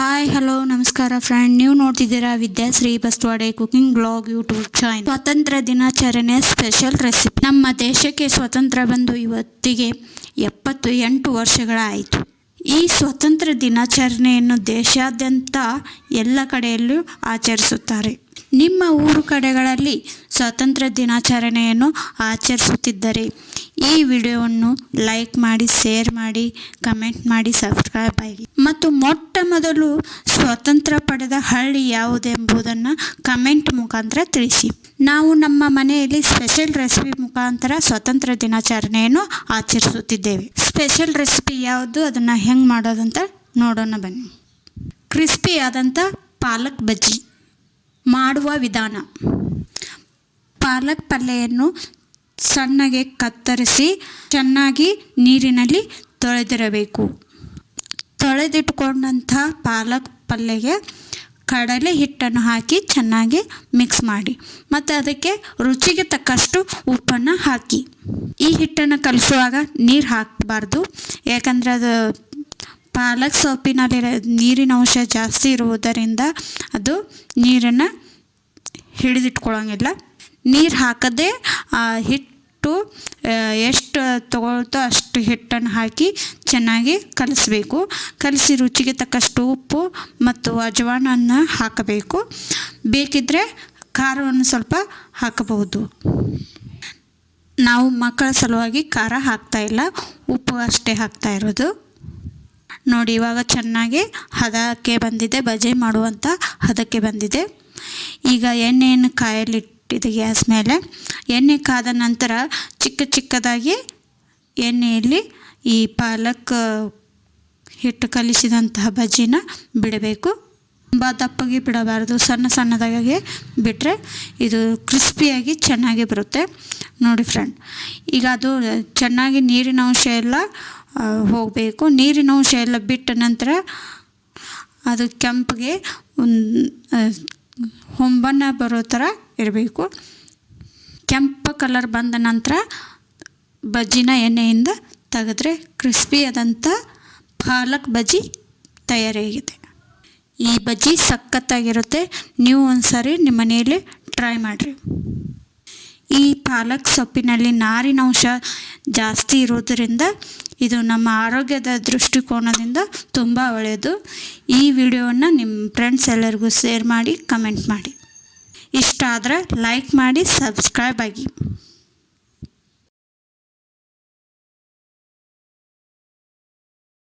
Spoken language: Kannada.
ಹಾಯ್ ಹಲೋ ನಮಸ್ಕಾರ ಫ್ರೆಂಡ್ ನೀವು ನೋಡ್ತಿದ್ದೀರಾ Vidyashree Baswade cooking blog YouTube channel ಸ್ವಾತಂತ್ರ್ಯ ದಿನಾಚರಣೆ ಸ್ಪೆಷಲ್ ರೆಸಿಪಿ ನಮ್ಮ ದೇಶಕ್ಕೆ ಸ್ವಾತಂತ್ರ್ಯ ಬಂದು ಇವತ್ತಿಗೆ ಎಪ್ಪತ್ತು ಎಂಟು ವರ್ಷಗಳಾಯಿತು. ಈ ಸ್ವಾತಂತ್ರ್ಯ ದಿನಾಚರಣೆಯನ್ನು ದೇಶಾದ್ಯಂತ ಎಲ್ಲ ಕಡೆಯಲ್ಲೂ ಆಚರಿಸುತ್ತಾರೆ. ನಿಮ್ಮ ಊರು ಕಡೆಗಳಲ್ಲಿ ಸ್ವಾತಂತ್ರ್ಯ ದಿನಾಚರಣೆಯನ್ನು ಆಚರಿಸುತ್ತಿದ್ದರೆ ಈ ವಿಡಿಯೋವನ್ನು ಲೈಕ್ ಮಾಡಿ ಶೇರ್ ಮಾಡಿ ಕಮೆಂಟ್ ಮಾಡಿ ಸಬ್ಸ್ಕ್ರೈಬ್ ಆಗಿ. ಮತ್ತು ಮೊಟ್ಟ ಮೊದಲು ಸ್ವತಂತ್ರ ಪಡೆದ ಹಳ್ಳಿ ಯಾವುದೆಂಬುದನ್ನು ಕಮೆಂಟ್ ಮುಖಾಂತರ ತಿಳಿಸಿ. ನಾವು ನಮ್ಮ ಮನೆಯಲ್ಲಿ ಸ್ಪೆಷಲ್ ರೆಸಿಪಿ ಮುಖಾಂತರ ಸ್ವತಂತ್ರ ದಿನಾಚರಣೆಯನ್ನು ಆಚರಿಸುತ್ತಿದ್ದೇವೆ. ಸ್ಪೆಷಲ್ ರೆಸಿಪಿ ಯಾವುದು, ಅದನ್ನು ಹೆಂಗೆ ಮಾಡೋದಂತ ನೋಡೋಣ ಬನ್ನಿ. ಕ್ರಿಸ್ಪಿ ಆದಂಥ ಪಾಲಕ್ ಬಜ್ಜಿ ಮಾಡುವ ವಿಧಾನ. ಪಾಲಕ್ ಪಲ್ಲೆಯನ್ನು ಸಣ್ಣಗೆ ಕತ್ತರಿಸಿ ಚೆನ್ನಾಗಿ ನೀರಿನಲ್ಲಿ ತೊಳೆದಿರಬೇಕು. ತೊಳೆದಿಟ್ಕೊಂಡಂಥ ಪಾಲಕ್ ಪಲ್ಯಗೆ ಕಡಲೆ ಹಿಟ್ಟನ್ನು ಹಾಕಿ ಚೆನ್ನಾಗಿ ಮಿಕ್ಸ್ ಮಾಡಿ. ಮತ್ತು ಅದಕ್ಕೆ ರುಚಿಗೆ ತಕ್ಕಷ್ಟು ಉಪ್ಪನ್ನು ಹಾಕಿ. ಈ ಹಿಟ್ಟನ್ನು ಕಲಿಸುವಾಗ ನೀರು ಹಾಕಬಾರ್ದು. ಯಾಕಂದರೆ ಅದು ಪಾಲಕ್ ಸೊಪ್ಪಿನಲ್ಲಿರೋ ನೀರಿನ ಅಂಶ ಜಾಸ್ತಿ ಇರುವುದರಿಂದ ಅದು ನೀರನ್ನು ಹಿಡಿದಿಟ್ಕೊಳ್ಳೋಂಗಿಲ್ಲ. ನೀರು ಹಾಕದೆ ಆ ಹಿಟ್ಟು ಎಷ್ಟು ತಗೊಳ್ತೋ ಅಷ್ಟು ಹಿಟ್ಟನ್ನು ಹಾಕಿ ಚೆನ್ನಾಗಿ ಕಲಸಬೇಕು. ಕಲಸಿ ರುಚಿಗೆ ತಕ್ಕಷ್ಟು ಉಪ್ಪು ಮತ್ತು ಅಜವಾನನ್ನು ಹಾಕಬೇಕು. ಬೇಕಿದ್ದರೆ ಖಾರವನ್ನು ಸ್ವಲ್ಪ ಹಾಕಬಹುದು. ನಾವು ಮಕ್ಕಳ ಸಲುವಾಗಿ ಖಾರ ಹಾಕ್ತಾ ಇಲ್ಲ, ಉಪ್ಪು ಅಷ್ಟೇ ಹಾಕ್ತಾ ಇರೋದು. ನೋಡಿ, ಇವಾಗ ಚೆನ್ನಾಗಿ ಹದಕ್ಕೆ ಬಂದಿದೆ, ಬಜೆ ಮಾಡುವಂಥ ಹದಕ್ಕೆ ಬಂದಿದೆ. ಈಗ ಎಣ್ಣೆಯನ್ನು ಕಾಯಲಿಟ್ಟಿದೆ ಗ್ಯಾಸ್ ಮೇಲೆ ಎಣ್ಣೆ ಕಾದ ನಂತರ ಚಿಕ್ಕ ಚಿಕ್ಕದಾಗಿ ಎಣ್ಣೆಯಲ್ಲಿ ಈ ಪಾಲಕ್ ಹಿಟ್ಟು ಕಲಿಸಿದಂತಹ ಬಜ್ಜಿನ ಬಿಡಬೇಕು. ತುಂಬ ದಪ್ಪಗೆ ಬಿಡಬಾರ್ದು, ಸಣ್ಣ ಸಣ್ಣದಾಗಿ ಬಿಟ್ಟರೆ ಇದು ಕ್ರಿಸ್ಪಿಯಾಗಿ ಚೆನ್ನಾಗಿ ಬರುತ್ತೆ. ನೋಡಿ ಫ್ರೆಂಡ್, ಈಗ ಅದು ಚೆನ್ನಾಗಿ ನೀರಿನ ಅಂಶ ಎಲ್ಲ ಹೋಗಬೇಕು. ನೀರಿನ ಅಂಶ ಎಲ್ಲ ಬಿಟ್ಟ ನಂತರ ಅದು ಕೆಂಪಗೆ ಒಂದು ಹೊಂಬಣ್ಣ ಬರೋ ಥರ ಇರಬೇಕು. ಕೆಂಪು ಕಲರ್ ಬಂದ ನಂತರ ಬಜ್ಜಿನ ಎಣ್ಣೆಯಿಂದ ತೆಗೆದ್ರೆ ಕ್ರಿಸ್ಪಿ ಆದಂಥ ಪಾಲಕ್ ಬಜ್ಜಿ ತಯಾರಾಗಿದೆ. ಈ ಬಜ್ಜಿ ಸಖತ್ತಾಗಿರುತ್ತೆ. ನೀವು ಒಂದ್ಸರಿ ನಿಮ್ಮ ಮನೆಯಲ್ಲಿ ಟ್ರೈ ಮಾಡಿರಿ. ಈ ಪಾಲಕ್ ಸೊಪ್ಪಿನಲ್ಲಿ ನಾರಿನಂಶ ಜಾಸ್ತಿ ಇರೋದರಿಂದ ಇದು ನಮ್ಮ ಆರೋಗ್ಯದ ದೃಷ್ಟಿಕೋನದಿಂದ ತುಂಬ ಒಳ್ಳೆಯದು. ಈ ವಿಡಿಯೋವನ್ನು ನಿಮ್ಮ ಫ್ರೆಂಡ್ಸ್ ಎಲ್ಲರಿಗೂ ಶೇರ್ ಮಾಡಿ ಕಮೆಂಟ್ ಮಾಡಿ. ಇಷ್ಟ ಆದರೆ ಲೈಕ್ ಮಾಡಿ ಸಬ್ಸ್ಕ್ರೈಬ್ ಆಗಿ.